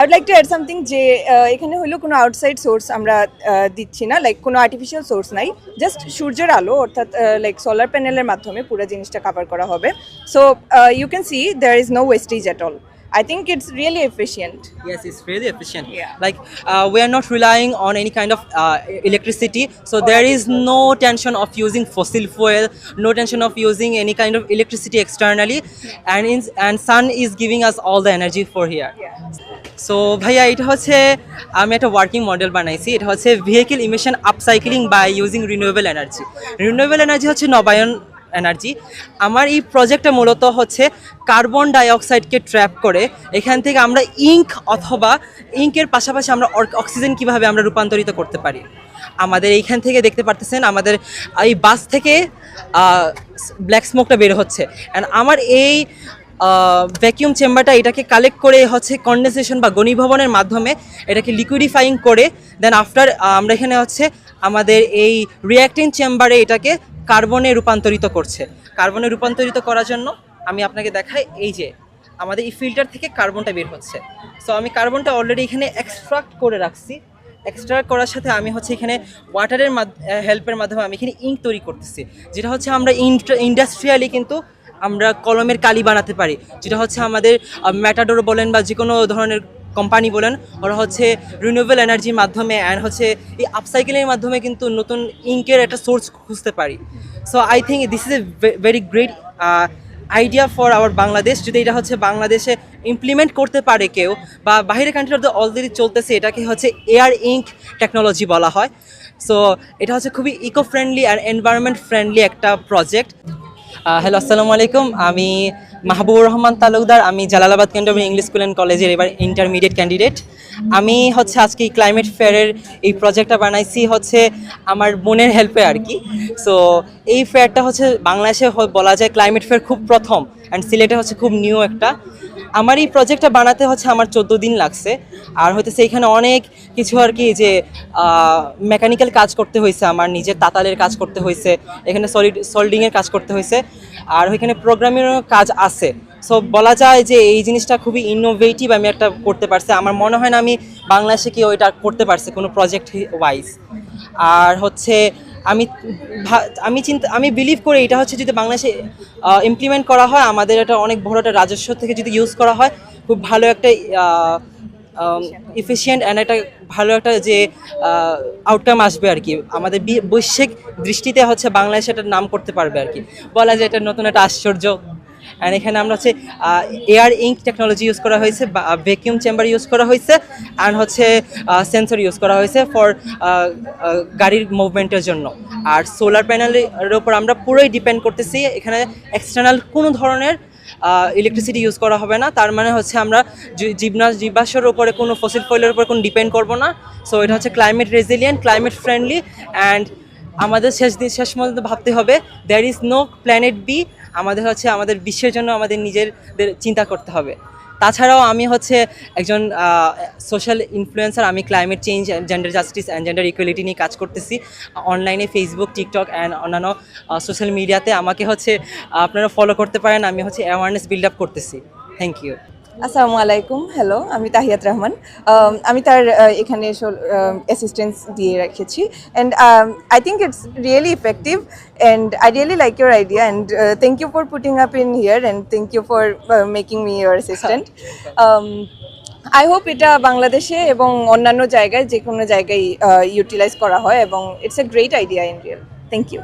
I like to add something যে এখানে হলো কোনো আউটসাইড সোর্স আমরা দিচ্ছি না লাইক কোনো আর্টিফিশিয়াল সোর্স নাই জাস্ট সূর্যের আলো অর্থাৎ লাইক সোলার প্যানেলের মাধ্যমে পুরো জিনিসটা কভার করা হবে so you can see there is no wastage at all I think it's really efficient Yes, it's really efficient. Yeah. Like uh, we are not relying on any kind of uh, electricity, so oh, there is no tension of using fossil fuel, no tension of using any kind of electricity externally, yeah. and in, and sun is giving us all the energy for here. So ভাইয়া, এটা হচ্ছে আমি একটা working model বানাইছি। এটা হচ্ছে vehicle emission upcycling by using renewable energy renewable energy হচ্ছে নবায়ন এনার্জি আমার এই প্রজেক্টটা মূলত হচ্ছে কার্বন ডাইঅক্সাইডকে ট্র্যাপ করে। এখান থেকে আমরা ইঙ্ক অথবা ইঙ্কের পাশাপাশি আমরা অক্সিজেন কীভাবে আমরা রূপান্তরিত করতে পারি? আমাদের এইখান থেকে দেখতে পারতেছেন, আমাদের এই বাস থেকে ব্ল্যাক স্মোকটা বের হচ্ছে। অ্যান্ড আমার এই ভ্যাকিউম চেম্বারটা এটাকে কালেক্ট করে হচ্ছে কন্ডেনসেশন বা ঘনীভবনের মাধ্যমে এটাকে লিকুইডিফাইং করে দেন আফটার আমরা এখানে হচ্ছে আমাদের এই রিয়াক্টিং চেম্বারে এটাকে কার্বনে রূপান্তরিত করছে। কার্বনে রূপান্তরিত করার জন্য আমি আপনাকে দেখাই, এই যে আমাদের এই ফিল্টার থেকে কার্বনটা বের হচ্ছে। সো আমি কার্বনটা অলরেডি এখানে এক্সট্রাক্ট করে রাখছি। এক্সট্রাক্ট করার সাথে আমি হচ্ছে এখানে ওয়াটারের মাধ্যমে হেল্পের মাধ্যমে আমি এখানে ইঙ্ক তৈরি করতেছি। যেটা হচ্ছে আমরা ইন্ডাস্ট্রিয়ালি কিন্তু আমরা কলমের কালি বানাতে পারি। যেটা হচ্ছে আমাদের ম্যাটাডোর বলেন বা যে কোনো ধরনের কোম্পানি বলেন, ওরা হচ্ছে রিনিউয়েবল এনার্জির মাধ্যমে অ্যান্ড হচ্ছে এই আপসাইকেলের মাধ্যমে কিন্তু নতুন ইঙ্কের একটা সোর্স খুঁজতে পারি। So I think this is a very great idea for our Bangladesh যদি এটা হচ্ছে বাংলাদেশে ইমপ্লিমেন্ট করতে পারে কেউ বা বাইরের কান্ট্রিতে অলরেডি চলতেছে, এটাকে হচ্ছে এয়ার ইঙ্ক টেকনোলজি বলা হয়। সো এটা হচ্ছে খুবই eco friendly and environment friendly একটা প্রজেক্ট হ্যালো আসসালামু আলাইকুম। আমি মাহবুবুর রহমান তালুকদার। আমি জালালাবাদ কেন্দ্র ইংলিশ স্কুল অ্যান্ড কলেজের এবার ইন্টারমিডিয়েট ক্যান্ডিডেট আমি হচ্ছে আজকে ক্লাইমেট ফেয়ারের এই প্রজেক্টটা বানাইছি হচ্ছে আমার বোনের হেল্পে আর কি। সো এই ফেয়ারটা হচ্ছে বাংলাদেশে বলা যায় ক্লাইমেট ফেয়ার খুব প্রথম অ্যান্ড সিলেটে হচ্ছে খুব নিউ একটা। আমার এই প্রজেক্টটা বানাতে হচ্ছে আমার চোদ্দ দিন লাগছে। আর হয়তো সেইখানে অনেক কিছু আর কি যে মেকানিক্যাল কাজ করতে হয়েছে আমার, নিজের তাতালের কাজ করতে হয়েছে এখানে সলিড সোল্ডিংয়ের কাজ করতে হয়েছে আর ওইখানে প্রোগ্রামিংয়েরও কাজ আছে। সো বলা যায় যে এই জিনিসটা খুবই ইনোভেটিভ আমি একটা করতে পারছি। আমার মনে হয় না আমি বাংলাদেশে কেউ এটা করতে পারছি কোনো প্রজেক্ট ওয়াইজ আর হচ্ছে আমি আমি চিন্তা, আমি বিলিভ করি এটা হচ্ছে যদি বাংলাদেশে ইমপ্লিমেন্ট করা হয়, আমাদের এটা অনেক বড় একটা রাজস্ব থেকে যদি ইউজ করা হয়, খুব ভালো একটা ইফিসিয়েন্ট অ্যান্ড একটা ভালো একটা যে আউটকাম আসবে আর কি। আমাদের বৈশ্বিক দৃষ্টিতে হচ্ছে বাংলাদেশ এটার নাম করতে পারবে আর কি। বলা যায় এটা নতুন একটা আশ্চর্য অ্যান্ড এখানে আমরা হচ্ছে এয়ার ইঙ্ক টেকনোলজি ইউজ করা হয়েছে ভ্যাকিউম চেম্বার ইউজ করা হয়েছে অ্যান্ড হচ্ছে সেন্সর ইউজ করা হয়েছে ফর গাড়ির মুভমেন্টের জন্য। আর সোলার প্যানেলের ওপর আমরা পুরোই ডিপেন্ড করতেছি, এখানে এক্সটার্নাল কোনো ধরনের ইলেকট্রিসিটি ইউজ করা হবে না, তার মানে হচ্ছে আমরা জীবনা জীবাশ্মের উপরে কোনো ফসিল ফয়েলের উপর কোনো ডিপেন্ড করব না। সো এটা হচ্ছে climate resilient climate friendly and আমাদের শেষ দিন শেষ পর্যন্ত ভাবতে হবে there is no planet B আমাদের হচ্ছে আমাদের বিশ্বের জন্য আমাদের নিজেদের চিন্তা করতে হবে। তাছাড়াও আমি হচ্ছে একজন সোশ্যাল ইনফ্লুয়েন্সার আমি climate change gender justice and gender equality নিয়ে কাজ করতেছি। অনলাইনে ফেসবুক টিকটক অ্যান্ড অন্যান্য সোশ্যাল মিডিয়াতে আমাকে হচ্ছে, আপনারা ফলো করতে পারেন। আমি হচ্ছে অ্যাওয়ারনেস বিল্ড আপ করতেছি। থ্যাংক ইউ আসসালামু আলাইকুম। হ্যালো আমি তাহিয়াত রহমান। Um, আমি তার uh, এখানে অ্যাসিস্ট্যান্স দিয়ে রেখেছি। And I think it's really effective and I really like your idea and thank you for putting up in here and thank you for making me your assistant I hope এটা বাংলাদেশে এবং অন্যান্য জায়গায় যে কোনো জায়গায় ইউটিলাইজ করা হয় এবং it's a great idea in real thank you